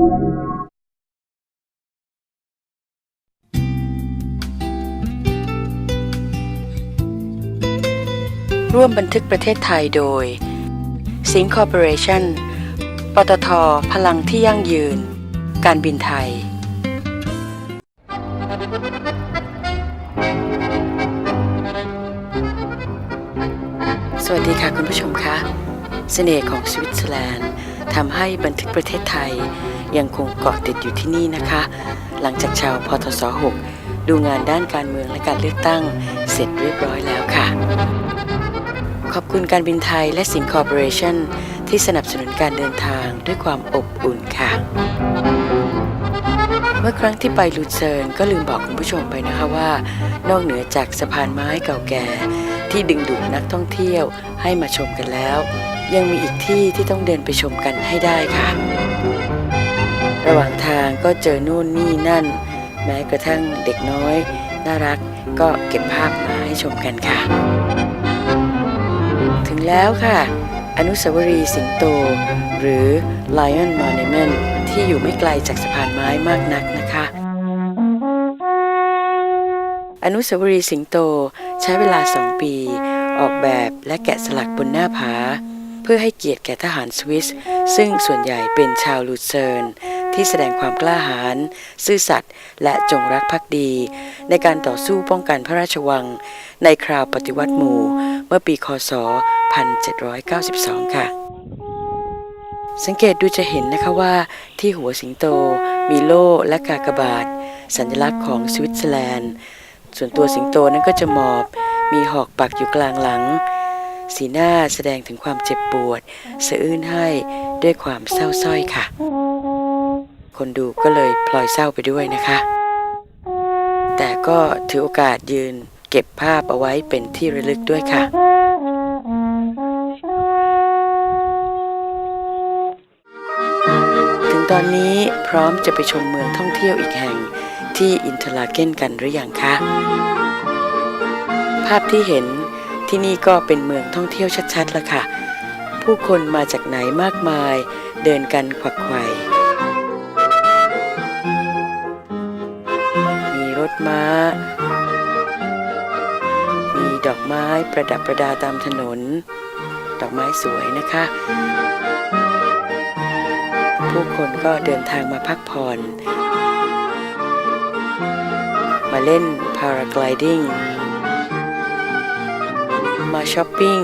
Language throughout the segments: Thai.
ร่วมบันทึกประเทศไทยโดยสิงคอร์ปอเรชั่นปตท พลังที่ยั่งยืน การบินไทย สวัสดีค่ะคุณผู้ชมคะ เสน่ห์ของสวิตเซอร์แลนด์ทำให้บันทึกประเทศไทย ยังคงเกาะติดอยู่ที่นี่นะคะ หลังจากชาวพทศ6ดูงานด้านการเมืองและการเลือกตั้งเสร็จเรียบร้อยแล้วค่ะ ขอบคุณการบินไทยและสิงคอร์ปอเรชั่นที่สนับสนุนการเดินทางด้วยความอบอุ่นค่ะ เมื่อครั้งที่ไปลูเซิร์นก็ลืมบอกคุณผู้ชมไปนะคะว่า นอกเหนือจากสะพานไม้เก่าแก่ ที่ดึงดูดนักท่องเที่ยวให้มาชมกันแล้ว ยังมีอีกที่ที่ต้องเดินไปชมกันให้ได้ค่ะ ระหว่างทางก็เจอนู่นนี่นั่น แม้กระทั่งเด็กน้อย น่ารักก็เก็บภาพมาให้ชมกันค่ะ ถึงแล้วค่ะ อนุสาวรีย์สิงโต หรือ Lion Monument ที่อยู่ไม่ไกลจากสะพานไม้มากนักนะคะ อนุสาวรีย์สิงโตใช้เวลาสองปี ออกแบบและแกะสลักบนหน้าผาเพื่อให้เกียรติแก่ทหารสวิส ซึ่งส่วนใหญ่เป็นชาวลูเซิร์น ที่แสดงความกล้าหาญซื่อสัตย์และจงรักภักดี ในการต่อสู้ป้องกันพระราชวัง ในคราวปฏิวัติหมู่ เมื่อปีคศ 1792 ค่ะ สังเกตดูจะเห็นนะคะว่า ที่หัวสิงโต มีโล่และกากบาท สัญลักษณ์ของสวิตเซอร์แลนด์ ส่วนตัวสิงโตนั้นก็จะหมอบ มีหอกปักอยู่กลางหลังสีหน้าแสดงถึงความเจ็บปวดสะอื้นให้ด้วยความเศร้าสร้อยค่ะ คนดูก็เลยพลอยเศร้าไปด้วยนะคะ แต่ก็ถือโอกาสยืนเก็บภาพเอาไว้เป็นที่ระลึกด้วยค่ะถึงตอนนี้พร้อมจะไปชมเมืองท่องเที่ยวอีกแห่งที่อินเทอร์ลาเกนกันหรือยังคะ ภาพที่เห็นที่นี่ก็เป็นเมืองท่องเที่ยวชัดๆแล้วค่ะ ผู้คนมาจากไหนมากมายเดินกันขวักไขว่ ถม้า มีดอกไม้ประดับประดาตามถนน ดอกไม้สวยนะคะ ผู้คนก็เดินทางมาพักผ่อน มาเล่นพารา g ลดิ้งมาช้อปปิ้ง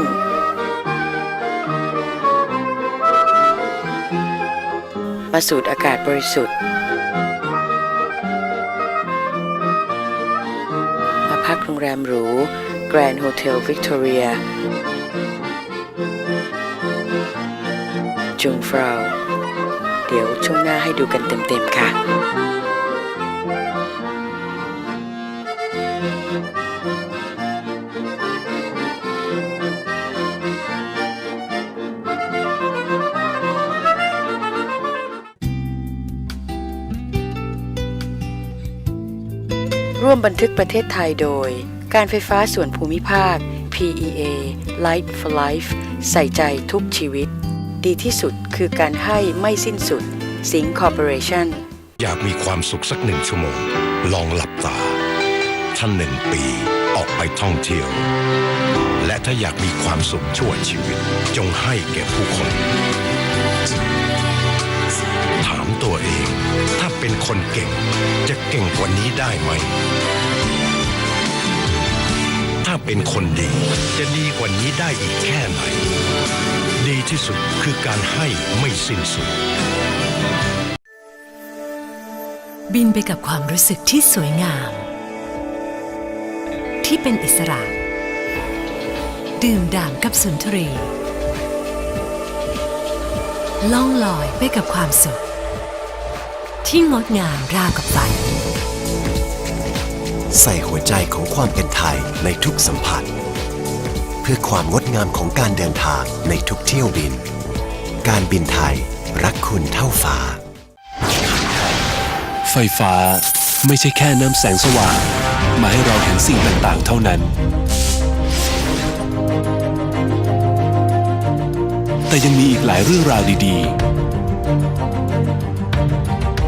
มาสูดอากาศบริสุทธิ์ รู Grand Hotel Victoria จุงฟราวเดี๋ยวช่วงหน้าให้ดูกันเต็มๆค่ะร่วมบันทึกประเทศไทยโดย การไฟฟ้าส่วนภูมิภาค PEA Light for Life ใส่ใจทุกชีวิต ดีที่สุดคือการให้ไม่สิ้นสุด สิงคอร์ปอเรชั่นอยากมีความสุขสักหนึ่งชั่วโมง ลองหลับตา ท่านหนึ่งปีออกไปท่องเที่ยว และถ้าอยากมีความสุขชั่วชีวิต จงให้แก่ผู้คน ถามตัวเอง ถ้าเป็นคนเก่ง จะเก่งกว่านี้ได้ไหม เป็นคนดี จะดีกว่านี้ได้อีกแค่ไหน ดีที่สุดคือการให้ไม่สิ้นสุด บินไปกับความรู้สึกที่สวยงาม ที่เป็นอิสระ ดื่มด่ำกับสุนทรี ล่องลอยไปกับความสุข ที่งดงามราวกับฝัน ใส่หัวใจของความเป็นไทยในทุกสัมผัส เพื่อความงดงามของการเดินทางในทุกเที่ยวบิน การบินไทยรักคุณเท่าฟ้า ไฟฟ้าไม่ใช่แค่น้ำแสงสว่าง มาให้เราเห็นสิ่งต่างๆ เท่านั้น แต่ยังมีอีกหลายเรื่องราวดีๆ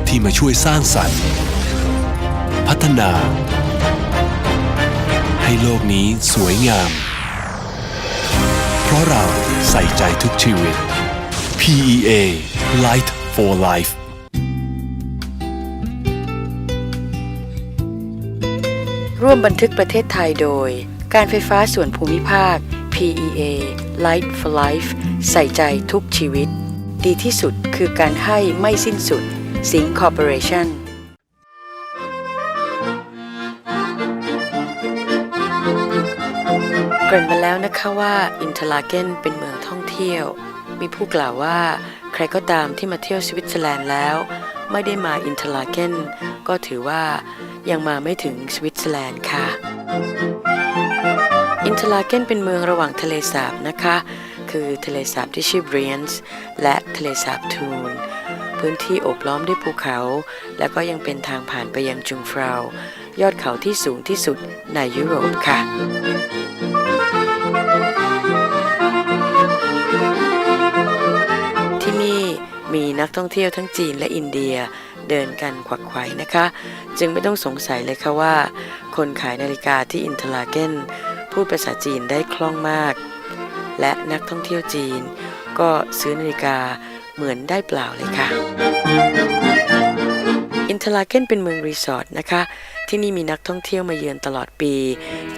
ที่มาช่วยสร้างสรรค์ พัฒนา ให้โลกนี้สวยงาม เพราะเราใส่ใจทุกชีวิต PEA Light for Life ร่วมบันทึกประเทศไทยโดย การไฟฟ้าส่วนภูมิภาค PEA Light for Life ใส่ใจทุกชีวิต ดีที่สุดคือการให้ไม่สิ้นสุด สิงคอร์ปอเรชั่น เกริ่นมาแล้วนะคะว่าอินทลาเกนเป็นเมืองท่องเที่ยว มีผู้กล่าวว่า ใครก็ตามที่มาเที่ยวสวิตเซอร์แลนด์แล้ว ไม่ได้มาอินทลาเกนก็ถือว่ายังมาไม่ถึงสวิตเซอร์แลนด์ค่ะ อินทลาเกนเป็นเมืองระหว่างทะเลสาบนะคะ คือทะเลสาบที่ชื่อเบรียนส์และทะเลสาบทูนพื้นที่โอบล้อมด้วยภูเขา และก็ยังเป็นทางผ่านไปยังจุงฟราว ยอดเขาที่สูงที่สุดในยุโรปค่ะ ที่นี่มีนักท่องเที่ยวทั้งจีนและอินเดียเดินกันขวักไขวนะคะ จึงไม่ต้องสงสัยเลยค่ะว่า คนขายนาฬิกาที่อินทลาเกนพูดภาษาจีนได้คล่องมาก และนักท่องเที่ยวจีน ก็ซื้อนาฬิกาเหมือนได้เปล่าเลยค่ะ อินทลาเกนเป็นเมืองรีสอร์ทนะคะ ที่นี่มีนักท่องเที่ยวมาเยือนตลอดปี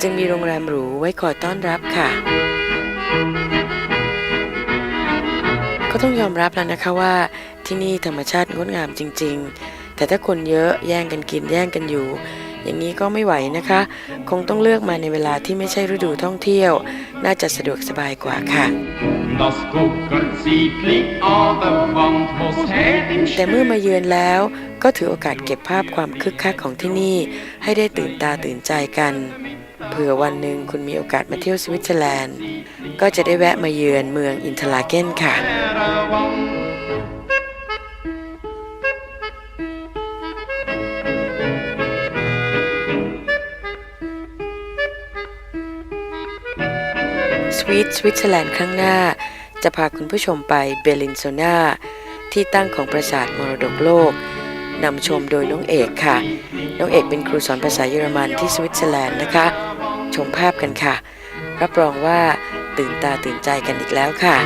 จึงมีโรงแรมหรูไว้คอยต้อนรับค่ะ ก็ต้องยอมรับแล้วนะคะว่า ที่นี่ธรรมชาติงดงามจริง ๆ แต่ถ้าคนเยอะแย่งกันกินแย่งกันอยู่ อย่างนี้ก็ไม่ไหวนะคะ คงต้องเลือกมาในเวลาที่ไม่ใช่ฤดูท่องเที่ยว น่าจะสะดวกสบายกว่าค่ะ แต่เมื่อมาเยือนแล้วก็ถือโอกาสเก็บภาพความคึกคักของที่นี่ ให้ได้ตื่นตาตื่นใจกันเผื่อวันหนึ่งคุณมีโอกาสมาเที่ยวสวิตเซอร์แลนด์ ก็จะได้แวะมาเยือนเมืองอินทลาเกนค่ะ วีตสวิตเซอร์แลนด์ครั้งหน้า จะพาคุณผู้ชมไปเบลินโซนาที่ตั้งของปราสาทมรดกโลกนำชมโดยน้องเอกค่ะ น้องเอกเป็นครูสอนภาษาเยอรมันที่สวิตเซอร์แลนด์นะคะ ชมภาพกันค่ะ รับรองว่าตื่นตาตื่นใจกันอีกแล้วค่ะ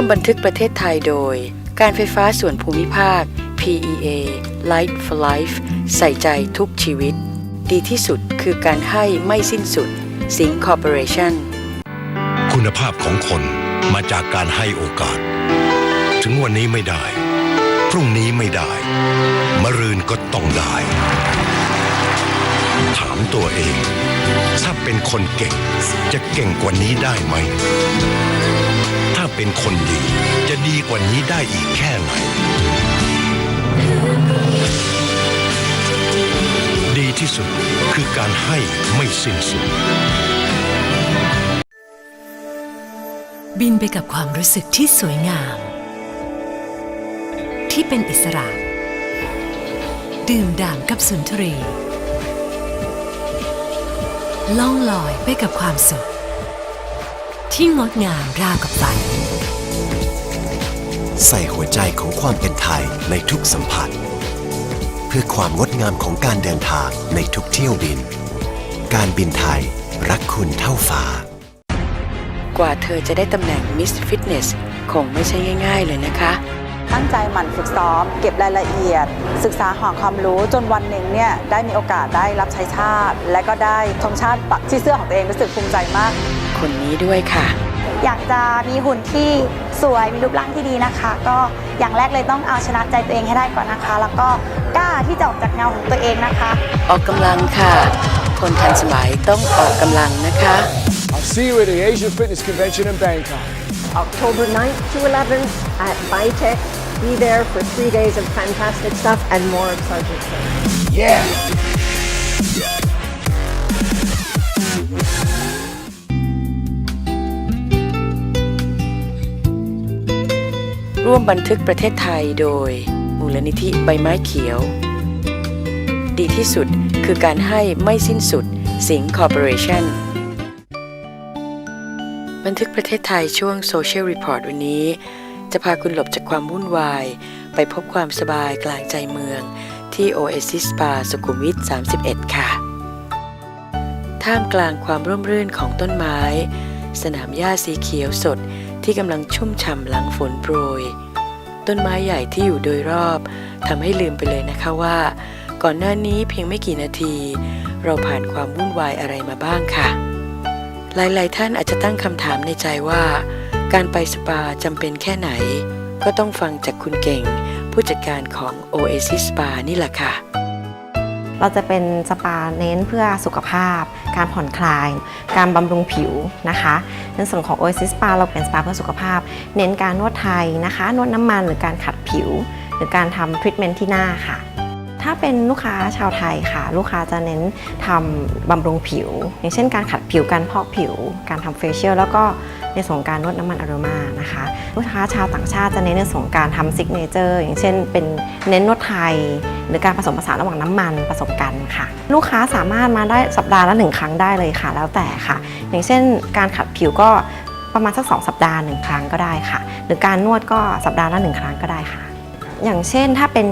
วมบันทึกประเทศไทยโดย การไฟฟ้าส่วนภูมิภาค PEA Light for Life ใส่ใจทุกชีวิต ดีที่สุดคือการให้ไม่สิ้นสุด สิงคอร์ปอเรชั่นคุณภาพของคนมาจากการให้โอกาส ถึงวันนี้ไม่ได้ พรุ่งนี้ไม่ได้ มรืนก็ต้องได้ ถามตัวเอง ถ้าเป็นคนเก่ง จะเก่งกว่านี้ได้ไหม เป็นคนดี จะดีกว่านี้ได้อีกแค่ไหน ดีที่สุดคือการให้ไม่สิ้นสุด บินไปกับความรู้สึกที่สวยงาม ที่เป็นอิสระ ดื่มด่ำกับสุนทรีล่องลอยไปกับความสุข ที่งดงามราวกับฝัน ใส่หัวใจของความเป็นไทยในทุกสัมผัส เพื่อความงดงามของการเดินทางในทุกเที่ยวบิน การบินไทยรักคุณเท่าฟ้า กว่าเธอจะได้ตำแหน่ง Miss Fitness คงไม่ใช่ง่าย ๆ เลยนะคะ ตั้งใจหมั่นฝึกซ้อม เก็บรายละเอียด ศึกษาหาความรู้จนวันหนึ่งเนี่ยได้มีโอกาสได้รับใช้ชาติ และก็ได้ธงชาติปักที่เสื้อของตัวเองรู้สึกภูมิใจมาก คนนี้ด้วยค่ะ อยากจะมีหุ่นที่สวยมีรูปร่างที่ดีนะคะ ก็อย่างแรกเลยต้องเอาชนะใจตัวเองให้ได้ก่อนนะคะ แล้วก็กล้าที่จะออกจากเงาของตัวเองนะคะ ออกกำลังค่ะ คนทันสมัยต้องออกกำลังนะคะ I'll see you at the Asia Fitness Convention in Bangkok. October 9th to 11th at Bitech. Be there for three days of fantastic stuff and more of Sergeant King. Yeah! ร่วมบันทึกประเทศไทยโดย มูลนิธิใบไม้เขียว ดีที่สุดคือการให้ไม่สิ้นสุด สิงคอร์ปอเรชั่นบันทึกประเทศไทยช่วง Social Report วันนี้ จะพาคุณหลบจากความวุ่นวาย ไปพบความสบายกลางใจเมือง ที่ Oasis Spa สุขุมวิท 31 ค่ะ ท่ามกลางความร่มรื่นของต้นไม้ สนามหญ้าสีเขียวสด ที่กำลังชุ่มฉ่ำหลังฝนโปรย ต้นไม้ใหญ่ที่อยู่โดยรอบทำให้ลืมไปเลยนะคะว่า ก่อนหน้านี้เพียงไม่กี่นาที เราผ่านความวุ่นวายอะไรมาบ้างค่ะ หลายๆ ท่านอาจจะตั้งคำถามในใจว่า การไปสปาจำเป็นแค่ไหน ก็ต้องฟังจากคุณเก่ง ผู้จัดการของ Oasis Spa นี่แหละค่ะ เราจะเป็นสปาเน้นเพื่อสุขภาพ การผ่อนคลาย การบำรุงผิวนะคะในส่วนของ Oasis Spa เราเป็นสปาเพื่อสุขภาพ เน้นการนวดไทยนะคะ นวดน้ำมันหรือการขัดผิว หรือการทำทรีทเมนต์ที่หน้าค่ะ ถ้าเป็นลูกค้าชาวไทยค่ะ ลูกค้าจะเน้นทำบำรุงผิว อย่างเช่นการขัดผิวการพอกผิว การทำเฟเชียลแล้วก็ในส่วนของการนวดน้ำมันอโรมานะคะ ลูกค้าชาวต่างชาติจะเน้นในส่วนของการทำซิกเนเจอร์อย่างเช่น เป็นเน้นนวดไทย หรือการผสมผสานระหว่างน้ำมันผสมกันค่ะ ลูกค้าสามารถมาได้สัปดาห์ละหนึ่งครั้งได้เลยค่ะ แล้วแต่ค่ะ อย่างเช่น การขัดผิวก็ประมาณสักสองสัปดาห์หนึ่งครั้งก็ได้ค่ะ หรือการนวดก็สัปดาห์ละหนึ่งครั้งก็ได้ค่ะ อย่างเช่นถ้าเป็น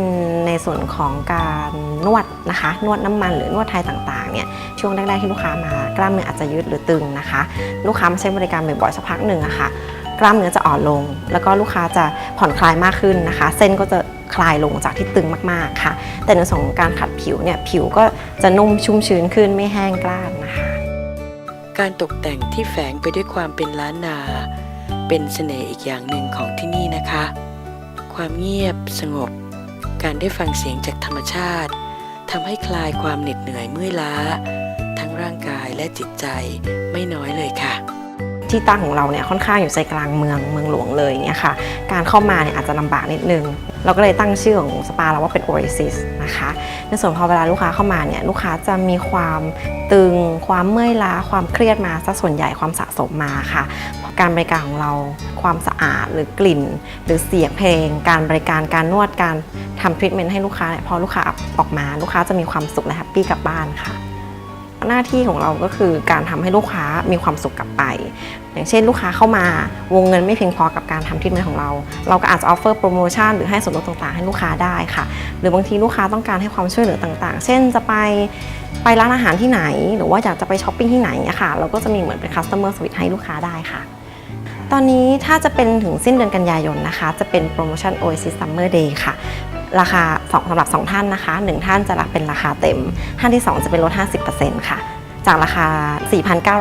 ในส่วนของการนวดนะคะ นวดน้ำมันหรือนวดไทยต่างๆเนี่ยช่วงแรกๆที่ลูกค้ามากล้ามเนื้ออาจจะยืดหรือตึงนะคะ ลูกค้ามาใช้บริการบ่อยๆสักพักหนึ่งอะค่ะกล้ามเนื้อจะอ่อนลง แล้วก็ลูกค้าจะผ่อนคลายมากขึ้นนะคะ เส้นก็จะคลายลงจากที่ตึงมากๆค่ะ แต่ในส่วนของการขัดผิวเนี่ยผิวก็จะนุ่มชุ่มชื้นขึ้นไม่แห้งกร้านนะคะ การตกแต่งที่แฝงไปด้วยความเป็นล้านนา เป็นเสน่ห์อีกอย่างหนึ่งของที่นี่นะคะ ความเงียบ สงบ การได้ฟังเสียงจากธรรมชาติทำให้คลายความเหน็ดเหนื่อยเมื่อยล้า ทั้งร่างกายและจิตใจไม่น้อยเลยค่ะ ที่ตั้งของเราเนี่ยค่อนข้างอยู่ใจกลางเมืองเมืองหลวงเลยเนี่ยค่ะ การเข้ามาเนี่ยอาจจะลำบากนิดนึง เราก็เลยตั้งชื่อของสปาเราว่าเป็น Oasis นะคะ ในส่วนพอเวลาลูกค้าเข้ามาเนี่ยลูกค้าจะมีความตึง ความเมื่อยล้า ความเครียดมาซะส่วนใหญ่ความสะสมมาค่ะ การบริการของเราความสะอาดหรือกลิ่น หรือเสียงเพลง การบริการการนวดการทำทรีทเมนต์ให้ลูกค้าเนี่ยพอลูกค้าออกมา ลูกค้าจะมีความสุขและแฮปปี้กลับบ้านค่ะ หน้าที่ของเราก็คือการทำให้ลูกค้ามีความสุขกลับไป อย่างเช่นลูกค้าเข้ามาวงเงินไม่เพียงพอกับการทำทรีทเมนต์ของเรา เราก็อาจจะออฟเฟอร์โปรโมชั่นหรือให้ส่วนลดต่างๆ ให้ลูกค้าได้ค่ะ หรือบางทีลูกค้าต้องการให้ความช่วยเหลือต่างๆ เช่นจะไปไปร้านอาหารที่ไหน หรือว่าอยากจะไปช้อปปิ้งที่ไหนอะค่ะ เราก็จะมีเหมือนเป็น customer service ให้ลูกค้าได้ค่ะตอนนี้ถ้าจะเป็นถึงสิ้นเดือนกันยายนนะคะ จะเป็นโปรโมชั่น Oasis Summer Day ค่ะ ราคาสองสำหรับ 2 ท่านนะคะ 1 ท่านจะรับเป็นราคาเต็ม ท่านที่ 2 จะเป็นลด 50%ค่ะ จากราคา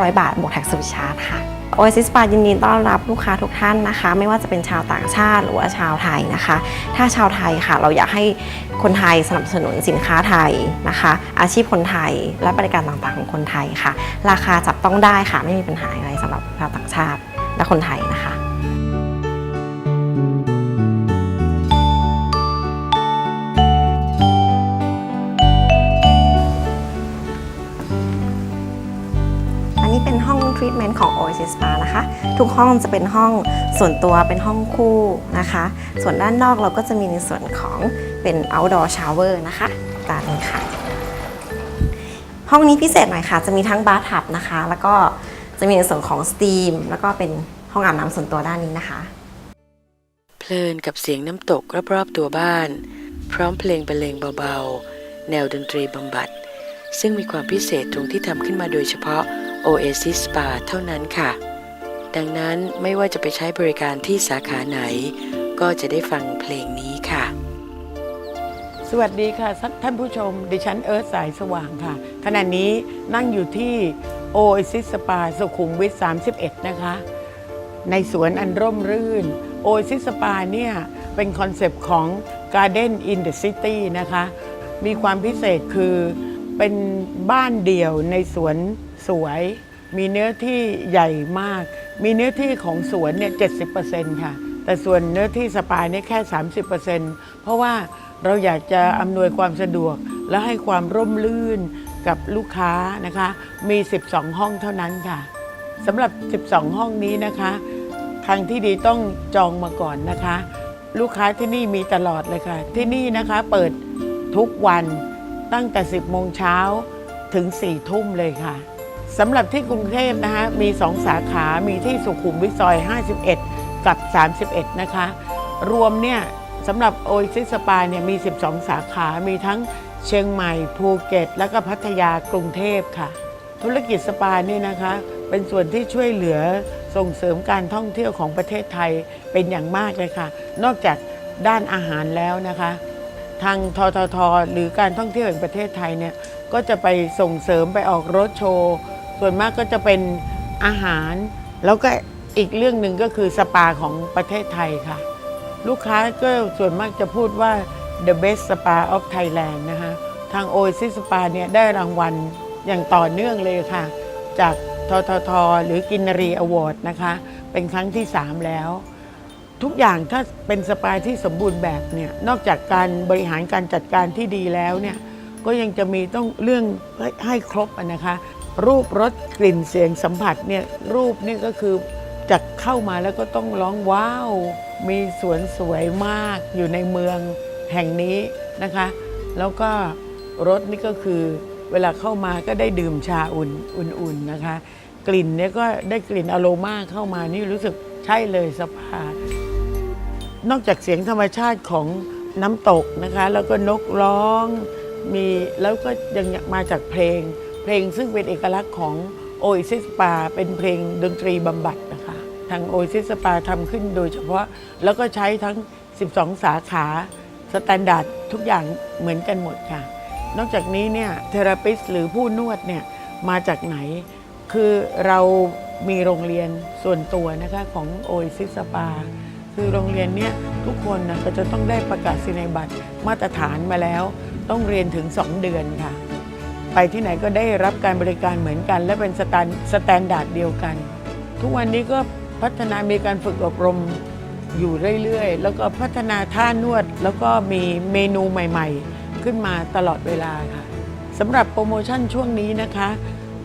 4,900 บาท บวกแท็กซ์สวิชาร์จค่ะ Oasis Spa ยินดีต้อนรับลูกค้าทุกท่านนะคะ ไม่ว่าจะเป็นชาวต่างชาติหรือว่าชาวไทยนะคะ ถ้าชาวไทยค่ะ เราอยากให้คนไทยสนับสนุนสินค้าไทยนะคะ อาชีพคนไทยและบริการต่างๆของคนไทยค่ะ ราคาจับต้องได้ค่ะ ไม่มีปัญหาอะไรสำหรับชาวต่างชาติและคนไทยนะคะ รีทเมนต์ของ Oasis Spa นะคะ ทุกห้องจะเป็นห้องส่วนตัวเป็นห้องคู่นะคะ ส่วนด้านนอกเราก็จะมีในส่วนของเป็น outdoor shower นะคะตามนี้ค่ะ ห้องนี้พิเศษหน่อยค่ะ จะมีทั้งบาร์ทับนะคะ แล้วก็จะมีในส่วนของสตีม แล้วก็เป็นห้องอาบน้ำส่วนตัวด้านนี้นะคะ เพลินกับเสียงน้ำตกรอบๆตัวบ้าน พร้อมเพลงบรรเลงเบาๆ แนวดนตรีบำบัด ซึ่งมีความพิเศษตรงที่ทำขึ้นมาโดยเฉพาะ Oasis Spa เท่านั้นค่ะ ดังนั้นไม่ว่าจะไปใช้บริการที่สาขาไหน ก็จะได้ฟังเพลงนี้ค่ะ สวัสดีค่ะ ท่านผู้ชม ดิฉันเอิร์ธสายสว่างค่ะ ขณะนี้นั่งอยู่ที่ Oasis Spa สุขุมวิท 31 นะคะ ในสวนอันร่มรื่น Oasis Spa เนี่ย เป็นคอนเซปต์ของ Garden in the City นะคะ มีความพิเศษคือเป็นบ้านเดี่ยวในสวน สวย มีเนื้อที่ใหญ่มาก มีเนื้อที่ของสวนเนี่ย70%ค่ะ แต่ส่วนเนื้อที่สปาเนี่ยแค่ 30%เพราะว่าเราอยากจะอำนวยความสะดวก และให้ความร่มรื่นกับลูกค้านะคะ มี 12 ห้องเท่านั้นค่ะสำหรับ 12 ห้องนี้นะคะ ทางที่ดีต้องจองมาก่อนนะคะ ลูกค้าที่นี่มีตลอดเลยค่ะ ที่นี่นะคะเปิดทุกวันตั้งแต่ 10 โมงเช้าถึง 4 ทุ่มเลยค่ะ สำหรับที่กรุงเทพนะคะมี 2 สาขา มีที่สุขุมวิทซอย 51 กับ 31 นะคะ รวมเนี่ยสำหรับโอซิสปาเนี่ยมี 12 สาขา มีทั้งเชียงใหม่ ภูเก็ต และก็พัทยากรุงเทพค่ะ ธุรกิจสปานี่นะคะ เป็นส่วนที่ช่วยเหลือส่งเสริมการท่องเที่ยวของประเทศไทยเป็นอย่างมากเลยค่ะ นอกจากด้านอาหารแล้วนะคะ ทางททท หรือการท่องเที่ยวแห่งประเทศไทยเนี่ยก็จะไปส่งเสริมไปออกรถโชว์ ส่วนมากก็จะเป็นอาหาร แล้วก็อีกเรื่องหนึ่งก็คือสปาของประเทศไทยค่ะ ลูกค้าก็ส่วนมากจะพูดว่า the best spa of Thailand นะคะทาง Oasis Spa เนี่ยได้รางวัลอย่างต่อเนื่องเลยค่ะ จากททท หรือกินรีอวอร์ดนะคะ เป็นครั้งที่ 3 แล้ว ทุกอย่างถ้าเป็นสปาที่สมบูรณ์แบบเนี่ยนอกจากการบริหารการจัดการที่ดีแล้วเนี่ยก็ยังจะมีต้องเรื่องให้ครบนะคะ รูปรสกลิ่นเสียงสัมผัสเนี่ยรูปเนี่ยก็คือจากเข้ามาแล้วก็ต้องร้องว้าว มีสวนสวยมากอยู่ในเมืองแห่งนี้นะคะ แล้วก็รสนี่ก็คือเวลาเข้ามาก็ได้ดื่มชาอุ่นอุ่นๆนะคะ กลิ่นเนี่ยก็ได้กลิ่นอโรมาเข้ามานี่รู้สึกใช่เลยสปานอกจากเสียงธรรมชาติของน้ำตกนะคะ แล้วก็นกร้องมีแล้วก็ยังมาจากเพลง เพลงซึ่งเป็นเอกลักษณ์ของโอ s ซิสปาเป็นเพลงดนตรีบำบัดนะคะทางโอ s ซิสปาทำขึ้นโดยเฉพาะแล้วก็ใช้ทั้ง 12 สาขาสแตนดาร์ดทุกอย่างเหมือนกันหมดค่ะ นอกจากนี้เนี่ยเทราปิสหรือผู้นวดเนี่ยมาจากไหน คือเรามีโรงเรียนส่วนตัวนะคะของโอซิสปาคือโรงเรียนเนี้ยทุกคนนะก็จะต้องได้ประกาศนียบัตรมาตรฐานมาแล้ว ต้องเรียนถึง 2 เดือนค่ะ ไปที่ไหนก็ได้รับการบริการเหมือนกัน และเป็นสแตนสแตนดาร์ดเดียวกัน ทุกวันนี้ก็พัฒนามีการฝึกอบรมอยู่เรื่อยๆ แล้วก็พัฒนาท่านวด แล้วก็มีเมนูใหม่ๆ ขึ้นมาตลอดเวลาค่ะสำหรับโปรโมชั่นช่วงนี้นะคะ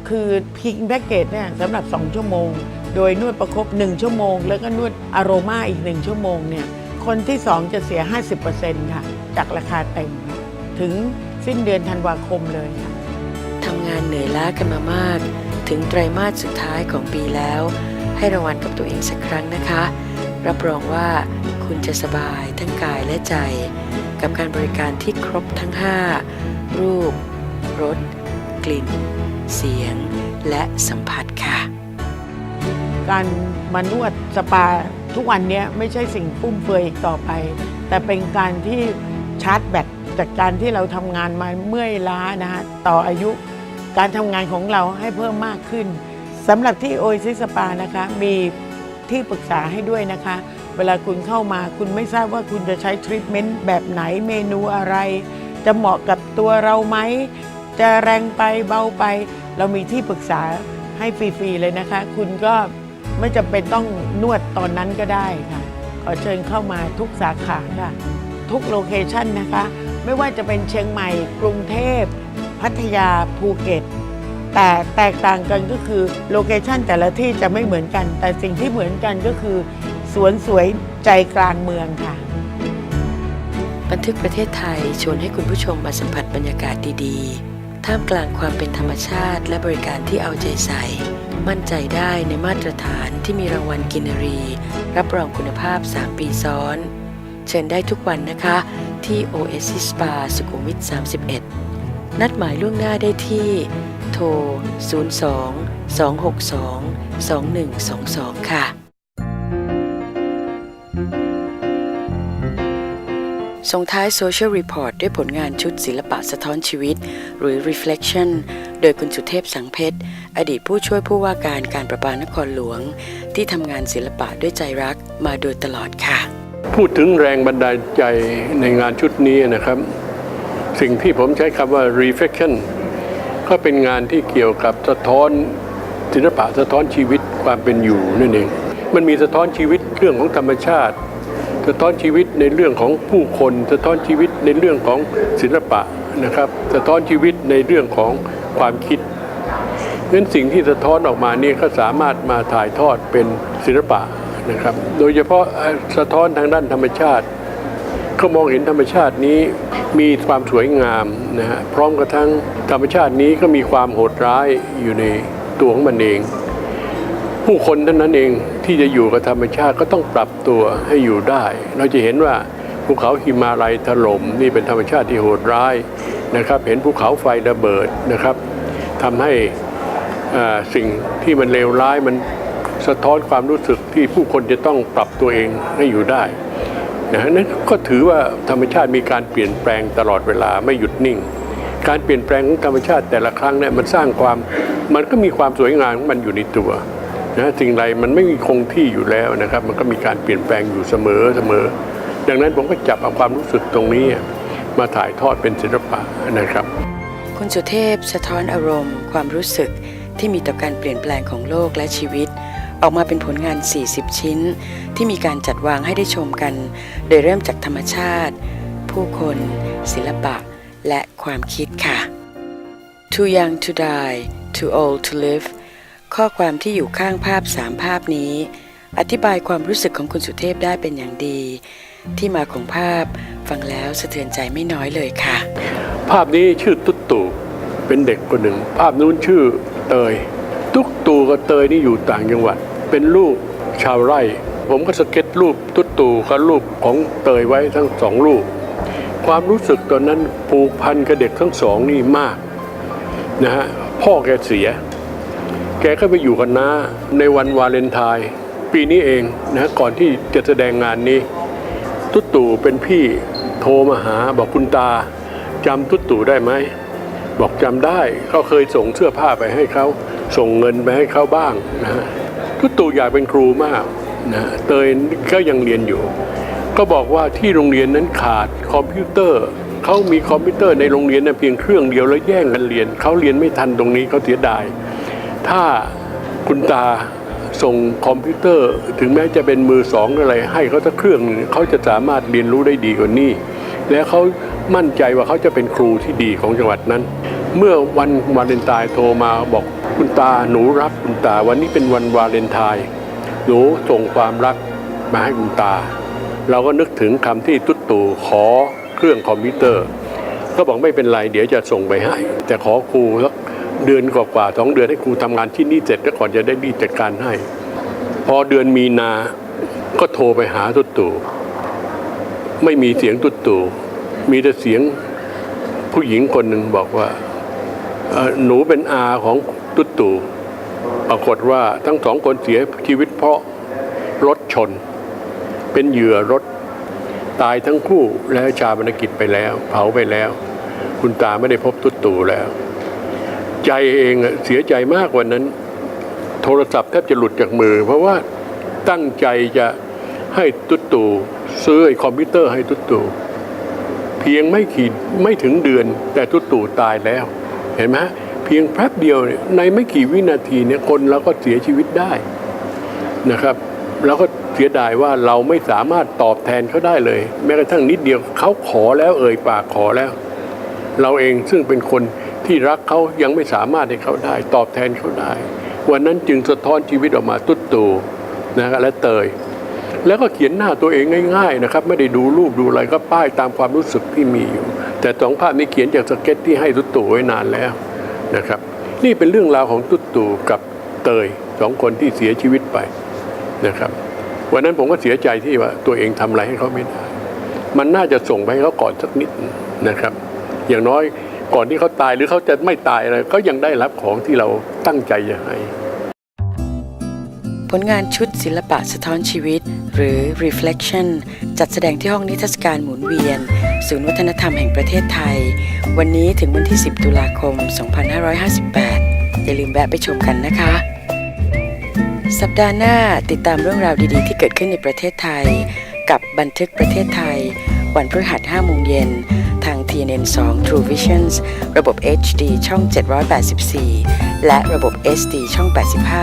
คือพิงแพ็กเกจเนี่ยสำหรับ 2 ชั่วโมง โดยนวดประครบ1 ชั่วโมง แล้วก็นวดอโรมาอีก 1 ชั่วโมงเนี่ยคนที่ 2 จะเสีย 50%ค่ะ จากราคาเต็ม ถึงสิ้นเดือนธันวาคมเลยค่ะำงานเหนื่อยล้ากันมามาก ถึงไตรมาสสุดท้ายของปีแล้ว ให้รางวัลกับตัวเองสักครั้งนะคะ รับรองว่าคุณจะสบายทั้งกายและใจ กับการบริการที่ครบทั้ง 5 รูป รส กลิ่น เสียง และสัมผัสค่ะ การมานวดสปาทุกวันนี้ไม่ใช่สิ่งฟุ่มเฟือยอีกต่อไป แต่เป็นการที่ชาร์จแบตจากการที่เราทำงานมาเมื่อยล้านะฮะต่ออายุ การทำงานของเราให้เพิ่มมากขึ้นสำหรับที่โอซิสปานะคะ มีที่ปรึกษาให้ด้วยนะคะ เวลาคุณเข้ามาคุณไม่ทราบว่าคุณจะใช้ทรีทเมนต์แบบไหนเมนูอะไร จะเหมาะกับตัวเราไหม จะแรงไปเบาไป เรามีที่ปรึกษาให้ฟรีๆเลยนะคะ คุณก็ไม่จำเป็นต้องนวดตอนนั้นก็ได้ค่ะ ขอเชิญเข้ามาทุกสาขาค่ะ ทุกโลเคชันนะคะ ไม่ว่าจะเป็นเชียงใหม่กรุงเทพ พัทยาภูเก็ต แต่แตกต่างกันก็คือโลเคชันแต่ละที่จะไม่เหมือนกัน แต่สิ่งที่เหมือนกันก็คือ สวนสวยใจกลางเมืองค่ะ บันทึกประเทศไทยชวนให้คุณผู้ชมมาสัมผัสบรรยากาศดีๆ ท่ามกลางความเป็นธรรมชาติ และบริการที่เอาใจใส่ มั่นใจได้ในมาตรฐานที่มีรางวัลกินรี รับรองคุณภาพ 3 ปีซ้อน เชิญได้ทุกวันนะคะที่ Oasis Spa สุขุมวิท 31 นัดหมายล่วงหน้าได้ที่ โทร 02 262 2122 ค่ะ ส่งท้าย Social Report ด้วยผลงานชุดศิลปะสะท้อนชีวิต หรือ Reflection โดยคุณสุเทพสังเพชร อดีตผู้ช่วยผู้ว่าการการประปานครหลวง ที่ทำงานศิลปะด้วยใจรักมาโดยตลอดค่ะ พูดถึงแรงบันดาลใจในงานชุดนี้นะครับ สิ่งที่ผมใช้คำว่า reflection ก็เป็นงานที่เกี่ยวกับสะท้อนศิลปะสะท้อนชีวิตความเป็นอยู่นั่นเอง มันมีสะท้อนชีวิตเรื่องของธรรมชาติ สะท้อนชีวิตในเรื่องของผู้คน สะท้อนชีวิตในเรื่องของศิลปะนะครับ สะท้อนชีวิตในเรื่องของความคิดงั้นสิ่งที่สะท้อนออกมานี่ก็สามารถมาถ่ายทอดเป็นศิลปะนะครับ โดยเฉพาะสะท้อนทางด้านธรรมชาติ ก็มองเห็นธรรมชาตินี้มีความสวยงามนะฮะพร้อมกระทั่งธรรมชาตินี้ก็มีความโหดร้ายอยู่ในตัวของมันเอง ผู้คนเท่านั้นเองที่จะอยู่กับธรรมชาติก็ต้องปรับตัวให้อยู่ได้ เราจะเห็นว่าภูเขาหิมาลัยถล่มนี่เป็นธรรมชาติที่โหดร้ายนะครับ เห็นภูเขาไฟระเบิดนะครับทำให้อ่าสิ่งที่มันเลวร้ายมันสะท้อนความรู้สึกที่ผู้คนจะต้องปรับตัวเองให้อยู่ได้ นะนั้นก็ถือว่าธรรมชาติมีการเปลี่ยนแปลงตลอดเวลาไม่หยุดนิ่ง การเปลี่ยนแปลงของธรรมชาติแต่ละครั้งเนี่ยมันสร้างความมันก็มีความสวยงามของมันอยู่ในตัวนะสิ่งใดมันไม่มีคงที่อยู่แล้วนะครับ มันก็มีการเปลี่ยนแปลงอยู่เสมอเสมอ ดังนั้นผมก็จับเอาความรู้สึกตรงนี้ มาถ่ายทอดเป็นศิลปะนะครับ คุณสุเทพสะท้อนอารมณ์ ความรู้สึกที่มีต่อการเปลี่ยนแปลงของโลกและชีวิต ออกมาเป็นผลงาน 40 ชิ้น ที่มีการจัดวางให้ได้ชมกัน โดยเริ่มจากธรรมชาติ ผู้คน ศิลปะ และความคิดค่ะ Too young to die too old to live ข้อความที่อยู่ข้างภาพสามภาพนี้ อธิบายความรู้สึกของคุณสุเทพได้เป็นอย่างดี ที่มาของภาพฟังแล้วสะเทือนใจไม่น้อยเลยค่ะ ภาพนี้ชื่อตุ๊กตู่เป็นเด็กคนหนึ่ง ภาพนู้นชื่อเตย ตุ๊กตู่กับเตยนี่อยู่ต่างจังหวัด เป็นลูกชาวไร่ ผมก็สเก็ตรูปตุ๊กตู่กับรูปของเตยไว้ทั้งสองรูป ความรู้สึกตอนนั้นผูกพันกับเด็กทั้งสองนี่มากนะฮะพ่อแกเสีย แกก็ไปอยู่กับน้าในวันวาเลนไทน์ปีนี้เองนะก่อนที่จะแสดงงานนี้ ตุ๊ตู่เป็นพี่โทรมาหาบอกคุณตาจำตุ๊ตู่ได้ไหมบอกจำได้เขาเคยส่งเสื้อผ้าไปให้เขาส่งเงินไปให้เขาบ้างนะ ฮะตุ๊ตู่อยากเป็นครูมากนะเตยก็ยังเรียนอยู่ ก็บอกว่าที่โรงเรียนนั้นขาดคอมพิวเตอร์เขามีคอมพิวเตอร์ในโรงเรียนนะเพียงเครื่องเดียวแล้วแย่งกันเรียนเขาเรียนไม่ทันตรงนี้เขาเสียดาย ถ้าคุณตาส่งคอมพิวเตอร์ ถึงแม้จะเป็นมือสองอะไร ให้เขาสักเครื่องหนึ่งเขาจะสามารถเรียนรู้ได้ดีกว่านี้ และเขามั่นใจว่าเขาจะเป็นครูที่ดีของจังหวัดนั้น เมื่อวันวาเลนไทน์โทรมาบอก คุณตาหนูรักคุณตาวันนี้เป็นวันวาเลนไทน์หนูส่งความรักมาให้คุณตา เราก็นึกถึงคำที่ตุ๊ดตู่ขอเครื่องคอมพิวเตอร์ก็บอกไม่เป็นไรเดี๋ยวจะส่งไปให้ แต่ขอครูสักเดือนกว่าๆสองเดือนให้ครูทำงานที่นี่เสร็จแล้วก่อนจะได้รีบจัดการให้ พอเดือนมีนาก็โทรไปหาตุ๊ดตู่ไม่มีเสียงตุ๊ดตู่มีแต่เสียงผู้หญิงคนหนึ่งบอกว่าหนูเป็นอาของ ตุ๊ตู่ปรากฏว่าทั้งสองคนเสียชีวิตเพราะรถชน เป็นเหยื่อรถตายทั้งคู่แล้วชาบนกิจไปแล้ว เผาไปแล้ว คุณตาไม่ได้พบตุ๊ตู่แล้ว ใจเองเสียใจมากกว่านั้น โทรศัพท์แทบจะหลุดจากมือ เพราะว่าตั้งใจจะให้ตุ๊ตู่ซื้อไอ้คอมพิวเตอร์ให้ตุ๊ตู่เพียงไม่กี่ไม่ถึงเดือนแต่ตุ๊ตู่ตายแล้ว เห็นไหม พียงแป๊บเดียวเนี่ยในไม่กี่วินาทีเนี่ยคนเราก็เสียชีวิตได้นะครับแล้วก็เสียดายว่าเราไม่สามารถตอบแทนเขาได้เลย แม้กระทั่งนิดเดียวเขาขอแล้วเอ่ยปากขอแล้ว เราเองซึ่งเป็นคนที่รักเขายังไม่สามารถให้เขาได้ ตอบแทนเขาได้ วันนั้นจึงสะท้อนชีวิตออกมาตุ๊ดตูนะและเตย แล้วก็เขียนหน้าตัวเองง่ายๆนะครับ ไม่ได้ดูรูปดูอะไรก็ป้ายตามความรู้สึกที่มีอยู่ แต่สองภาพนี้เขียนจากสเก็ตที่ให้ตุ๊ดตูไว้นานแล้ว นะครับ นี่เป็นเรื่องราวของตุ๊ดตู่กับเตยสองคนที่เสียชีวิตไปนะครับวันนั้นผมก็เสียใจที่ว่าตัวเองทำอะไรให้เขาไม่ได้ มันน่าจะส่งไปให้เขาก่อนสักนิดนะครับ อย่างน้อยก่อนที่เขาตายหรือเขาจะไม่ตายอะไรก็ยังได้รับของที่เราตั้งใจจะให้ ผลงานชุดศิลปะสะท้อนชีวิต หรือ Reflection จัดแสดงที่ห้องนิทรรศการหมุนเวียน ศูนย์วัฒนธรรมแห่งประเทศไทย วันนี้ถึงวันที่ 10 ตุลาคม 2558 อย่าลืมแวะไปชมกันนะคะ สัปดาห์หน้าติดตามเรื่องราวดีๆ ที่เกิดขึ้นในประเทศไทย กับบันทึกประเทศไทย วันพฤหัส5โมงเย็น TNN 2 True Visions ระบบ HD ช่อง 784 และระบบ SD ช่อง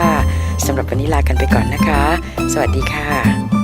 85 สำหรับวันนี้ลากันไปก่อนนะคะ สวัสดีค่ะ